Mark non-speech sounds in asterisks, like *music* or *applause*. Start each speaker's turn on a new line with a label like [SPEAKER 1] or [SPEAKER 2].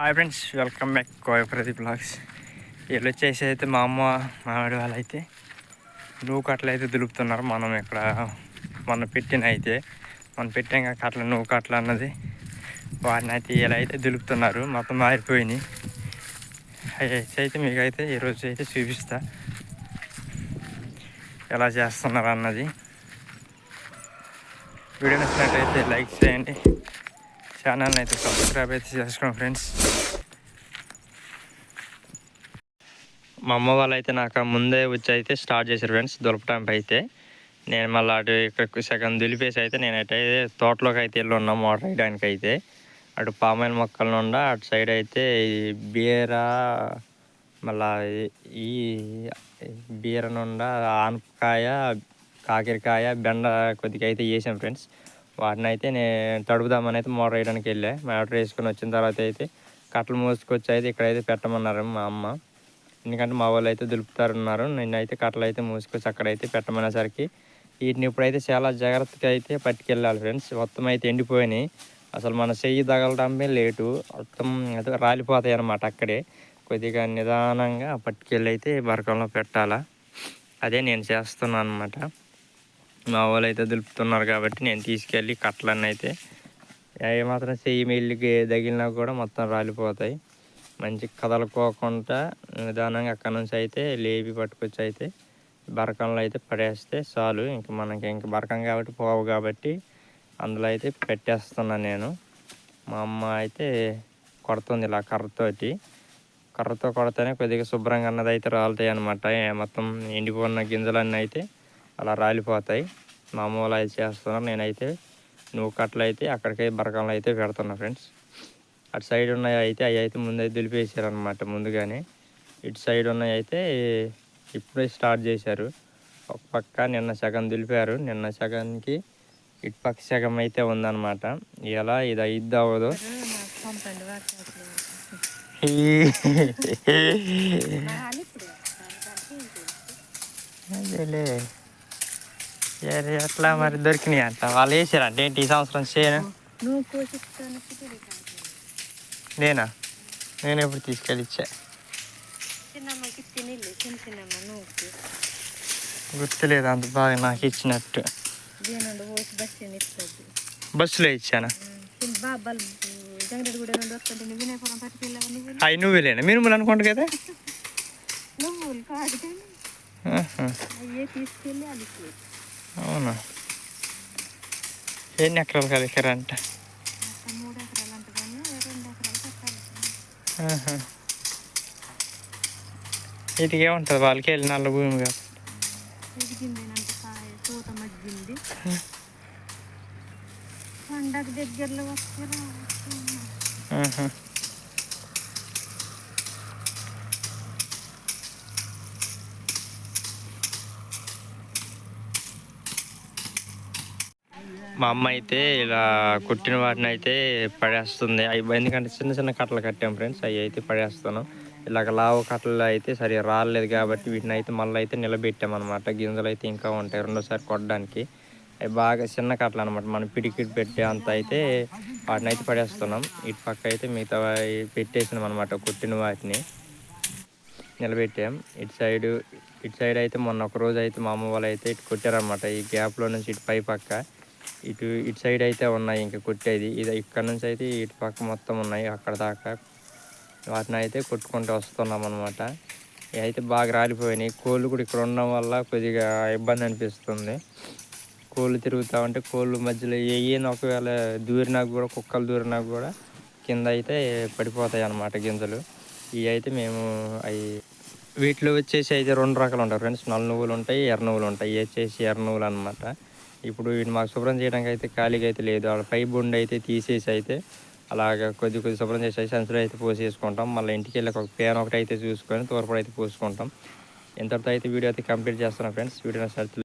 [SPEAKER 1] Hi friends welcome back Koya Pradeep blogs వీళ్ళు వచ్చేసి అయితే మా అమ్మ మామిడి వాళ్ళు అయితే నువ్వు కట్టలు అయితే దులుపుతున్నారు. మనం ఇక్కడ మనం పెట్టిన అయితే మనం పెట్టాం కట్టలు నువ్వు కట్టలు అన్నది. వాటిని అయితే ఇలా అయితే దులుపుతున్నారు. మొత్తం మారిపోయినాయి. అవి అయితే మీకు అయితే ఈరోజు అయితే చూపిస్తా. ఎలా చేస్తున్నారు అన్నది. వీడియో నచ్చినట్టయితే లైక్ చేయండి. ఛానల్ని అయితే సబ్స్క్రైబ్ అయితే చేసుకోండి ఫ్రెండ్స్ మా అమ్మ వాళ్ళు అయితే నాకు ముందే వచ్చి అయితే స్టార్ట్ చేశారు ఫ్రెండ్స్ దొలపటానికి అయితే. నేను మళ్ళీ అటు ఇక్కడ సగం దులిపేసి అయితే నేనైతే తోటలోకి అయితే వెళ్ళి ఉన్నాం మోటార్ వేయడానికి అయితే. అటు పామాయిల్ మొక్కల నుండా అటు సైడ్ అయితే ఈ బీర మళ్ళా ఈ బీర నుండా ఆనపకాయ కాకరకాయ బెండ కొద్దిగా అయితే వేసాం ఫ్రెండ్స్ వాటిని అయితే నేను తడుపుదామని అయితే మోటర్ వేయడానికి వెళ్ళా. మోటర్ వేసుకొని వచ్చిన తర్వాత అయితే కట్టలు మోసుకొచ్చి అయితే ఇక్కడైతే పెట్టమన్నారు మా అమ్మ. ఎందుకంటే మా వాళ్ళు అయితే దులుపుతారున్నారు. నేనైతే కట్టలు అయితే మూసుకొచ్చి అక్కడైతే పెట్టమనేసరికి వీటిని ఇప్పుడైతే చాలా జాగ్రత్తగా అయితే పట్టుకెళ్ళాలి ఫ్రెండ్స్. మొత్తం అయితే ఎండిపోయినాయి. అసలు మన చెయ్యి తగలడమే లేటు. మొత్తం అయితే రాలిపోతాయి అన్నమాట అక్కడే. కొద్దిగా నిదానంగా పట్టుకెళ్ళి అయితే బరకంలో పెట్టాలా. అదే నేను చేస్తున్నాను అనమాట మా వాళ్ళు అయితే దులుపుతున్నారు కాబట్టి నేను తీసుకెళ్ళి కట్టలన్నీ అయితే ఏమాత్రం చెయ్యి మెల్లికి తగిలినా కూడా మొత్తం రాలిపోతాయి. మంచి కదలుకోకుండా నిదానంగా అక్కడ నుంచి అయితే లేపి పట్టుకొచ్చి అయితే బరకంలో అయితే పడేస్తే చాలు. ఇంక మనకి ఇంక బరకం కాబట్టి పోవు కాబట్టి అందులో అయితే పెట్టేస్తున్నాను నేను. మా అమ్మ అయితే కొడుతుంది ఇలా కర్రతోటి. కర్రతో కొడితేనే కొద్దిగా శుభ్రంగా అన్నది అయితే రాలుతాయి అనమాట మొత్తం ఎండిపోయిన గింజలన్నీ అయితే అలా రాలిపోతాయి. మామూలు అయితే చేస్తున్నారు. నేనైతే నువ్వు కట్టలు అయితే అక్కడికి బరకంలో అయితే పెడుతున్నా ఫ్రెండ్స్. అటు సైడ్ ఉన్నాయి అయితే అవి అయితే ముందు అయితే దులిపేసారు అనమాట ముందుగానే. ఇటు సైడ్ ఉన్నాయి అయితే ఇప్పుడే స్టార్ట్ చేశారు. ఒక పక్క నిన్న సగం దులిపారు. నిన్న సగానికి ఇటు పక్క సగం అయితే ఉందన్నమాట. ఎలా ఇది అయిద్ది అవ్వదు *laughs* *laughs* అదేలే ఎట్లా మరి దొరికినాయి అంట. వాళ్ళు వేసారంట ఏంటి ఈ సంవత్సరం చేయను నేనా? నేను ఎప్పుడు తీసుకెళ్ళి ఇచ్చా గుర్తులేదు అంత బాగా నాకు ఇచ్చినట్టు. బస్సులో ఇచ్చానా? అవి నువ్వేలేనా మీరు అనుకుంటా కదా? *laughs*
[SPEAKER 2] తీసుకెళ్ళి
[SPEAKER 1] అవునా? ఎన్ని ఎకరాలు ఆహా. ఇటుకే ఉంటుంది వాళ్ళకి వెళ్ళి నల్ల భూమి కాదు.
[SPEAKER 2] పండగ దగ్గరలో వస్తారా
[SPEAKER 1] మా అమ్మ అయితే ఇలా కుట్టిన వాటిని అయితే పడేస్తుంది. అవి ఎందుకంటే చిన్న చిన్న కట్టలు కట్టాం ఫ్రెండ్స్. అవి అయితే పడేస్తాను ఇలాగ లావు కట్టలు అయితే సరిగా రాలేదు కాబట్టి వీటిని అయితే మళ్ళీ అయితే నిలబెట్టామన్నమాట గింజలు అయితే ఇంకా ఉంటాయి రెండోసారి కొట్టడానికి. అవి బాగా చిన్న కట్టలు అనమాట మనం పిడికిడి పెట్టే అంత అయితే వాటిని అయితే పడేస్తున్నాం. ఇటు పక్క అయితే మిగతా పెట్టేసినాం అనమాట కుట్టిన వాటిని. నిలబెట్టాం. ఇటు సైడ్ ఇటు సైడ్ అయితే మొన్న ఒక రోజు అయితే మా అమ్మ వాళ్ళు అయితే ఇటు కొట్టారనమాట ఈ గ్యాప్లో నుంచి ఇటు పై పక్క. ఇటు ఇటు సైడ్ అయితే ఉన్నాయి ఇంకా కొట్టేది. ఇది ఇక్కడ నుంచి అయితే ఇటు పక్క మొత్తం ఉన్నాయి అక్కడ దాకా. వాటిని అయితే కొట్టుకుంటూ వస్తున్నాం అనమాట ఇవి అయితే బాగా రాలిపోయినాయి. కోళ్ళు కూడా ఇక్కడ ఉండడం వల్ల కొద్దిగా ఇబ్బంది అనిపిస్తుంది. కోళ్ళు తిరుగుతూ ఉంటే కోళ్ళు మధ్యలో ఏయని ఒకవేళ దూరినా కూడా కుక్కలు దూరినా కూడా కింద అయితే పడిపోతాయి అన్నమాట గింజలు. ఇవి అయితే మేము అవి వీటిలో వచ్చేసి అయితే రెండు రకాలు ఉంటాయి. ఫ్రెండ్స్ నల్ల నువ్వులు ఉంటాయి ఎర్ర నువ్వులు ఉంటాయి. ఇవి వచ్చేసి ఎర్ర నువ్వులు అనమాట ఇప్పుడు వీటిని మాకు శుభ్రం చేయడానికి అయితే ఖాళీగా అయితే లేదు. వాళ్ళ పై బొండు అయితే తీసేసి అయితే అలాగ కొద్ది కొద్ది శుభ్రం చేసి సంచులు అయితే పోసేసుకుంటాం. మళ్ళీ ఇంటికి వెళ్ళి ఒక పేన్ ఒకటి అయితే చూసుకొని తోరపడి అయితే పోసుకుంటాం. ఇంతటితో అయితే వీడియో అయితే కంప్లీట్ చేస్తున్నాం ఫ్రెండ్స్ వీడియో నచ్చినట్లయితే